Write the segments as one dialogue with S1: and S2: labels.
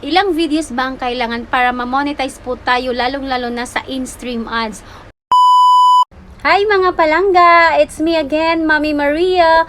S1: Ilang videos ba ang kailangan para ma-monetize po tayo lalong-lalo na sa in-stream ads? Hi mga palangga! It's me again, Mami Maria.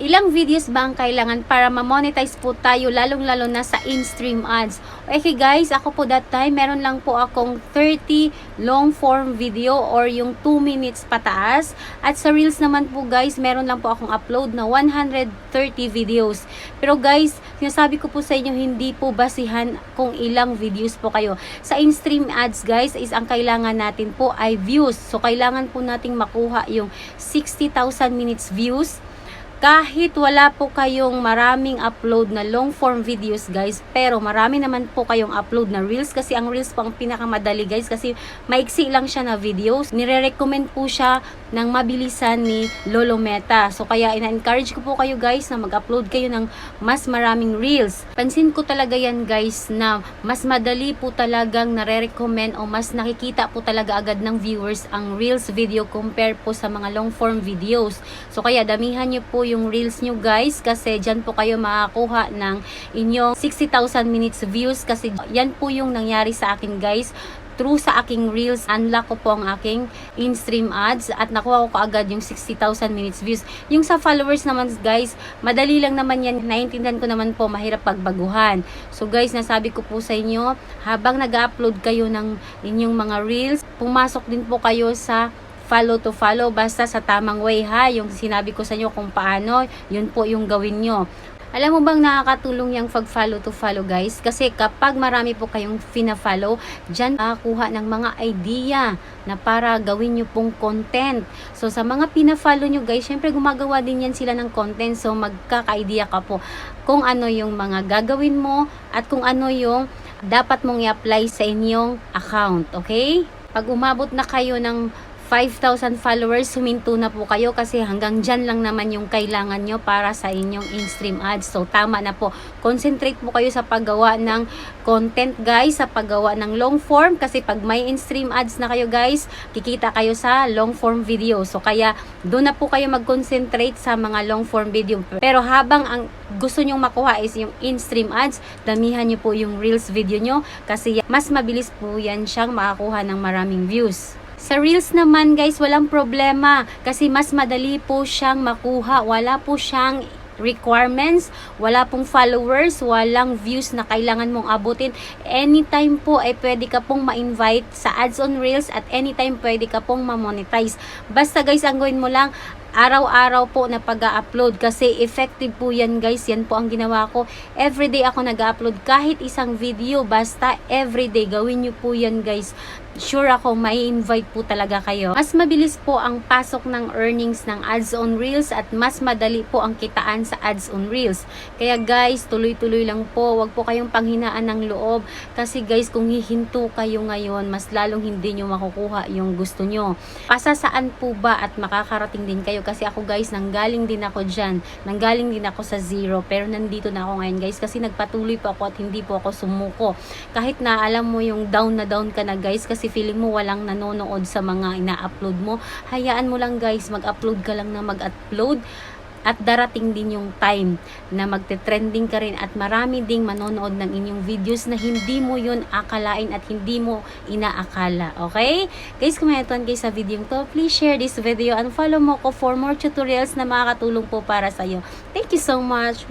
S1: Ilang videos ba ang kailangan para ma-monetize po tayo lalong-lalo na sa in-stream ads? Okay guys, ako po that time, meron lang po akong 30 long form video or yung 2 minutes pataas. At sa Reels naman po guys, meron lang po akong upload na 130 videos. Pero guys, sinasabi ko po sa inyo, hindi po basihan kung ilang videos po kayo. Sa in-stream ads guys, is ang kailangan natin po ay views. So kailangan po nating makuha yung 60,000 minutes views kahit wala po kayong maraming upload na long form videos guys, pero marami naman po kayong upload na reels kasi ang reels po ang pinakamadali guys kasi maiksi lang siya na videos. Nire-recommend po siya ng mabilisan ni Lolo Meta. So kaya ina-encourage ko po kayo guys na mag-upload kayo ng mas maraming reels. Pansin ko talaga yan guys na mas madali po talagang nare-recommend o mas nakikita po talaga agad ng viewers ang reels video compare po sa mga long form videos. So kaya damihan niyo po yung reels nyo guys kasi dyan po kayo makakuha ng inyong 60,000 minutes views kasi yan po yung nangyari sa akin guys through sa aking reels, unlock ko po ang aking in-stream ads at nakuha ko kaagad yung 60,000 minutes views. Yung sa followers naman guys, madali lang naman yan. Naintindihan ko naman po, mahirap pagbaguhan. So guys, nasabi ko po sa inyo, habang nag-upload kayo ng inyong mga reels, pumasok din po kayo sa follow to follow basta sa tamang way ha yung sinabi ko sa inyo kung paano yun po yung gawin nyo alam mo bang nakakatulong yung pag-follow to follow guys? Kasi kapag marami po kayong fina-follow, dyan makakuha ng mga idea na para gawin nyo pong content. So sa mga pina-follow nyo guys, syempre gumagawa din yan sila ng content. So magkaka-idea ka po kung ano yung mga gagawin mo at kung ano yung dapat mong i-apply sa inyong account. Okay? Pag umabot na kayo ng 5,000 followers, huminto na po kayo kasi hanggang dyan lang naman yung kailangan nyo para sa inyong in-stream ads. So, tama na po. Concentrate po kayo sa paggawa ng content guys, sa paggawa ng long form kasi pag may in-stream ads na kayo guys, kikita kayo sa long form video. So, kaya doon na po kayo mag-concentrate sa mga long form video. Pero habang ang gusto nyong makuha is yung in-stream ads, damihan nyo po yung reels video nyo kasi mas mabilis po yan siyang makakuha ng maraming views. Sa Reels naman guys, walang problema kasi mas madali po siyang makuha. Wala po siyang requirements, wala pong followers, walang views na kailangan mong abutin. Anytime po ay pwede ka pong ma-invite sa ads on Reels at anytime pwede ka pong ma-monetize. Basta guys, ang gawin mo lang, araw-araw po na pag-upload kasi effective po yan guys. Yan po ang ginawa ko. Everyday ako nag-upload kahit isang video basta everyday gawin nyo po yan guys. Sure ako may invite po talaga kayo. Mas mabilis po ang pasok ng earnings ng ads on reels at mas madali po ang kitaan sa ads on reels. Kaya guys tuloy-tuloy lang po. Wag po kayong panghinaan ng loob. Kasi guys kung hihinto kayo ngayon mas lalong hindi nyo makukuha yung gusto nyo pasasaan po ba at makakarating din kayo kasi ako guys, nanggaling din ako dyan. Nanggaling din ako sa zero. Pero nandito na ako ngayon guys kasi nagpatuloy po ako at hindi po ako sumuko. Kahit na alam mo yung down na down ka na guys kasi feeling mo walang nanonood sa mga ina-upload mo. Hayaan mo lang guys, mag-upload ka lang na mag-upload at darating din yung time na magte-trending ka rin at marami ding manonood ng inyong videos na hindi mo yun akalain at hindi mo inaakala. Okay? Guys, kung may ito guys sa video to, please share this video and follow mo ko for more tutorials na makakatulong po para sa'yo. Thank you so much.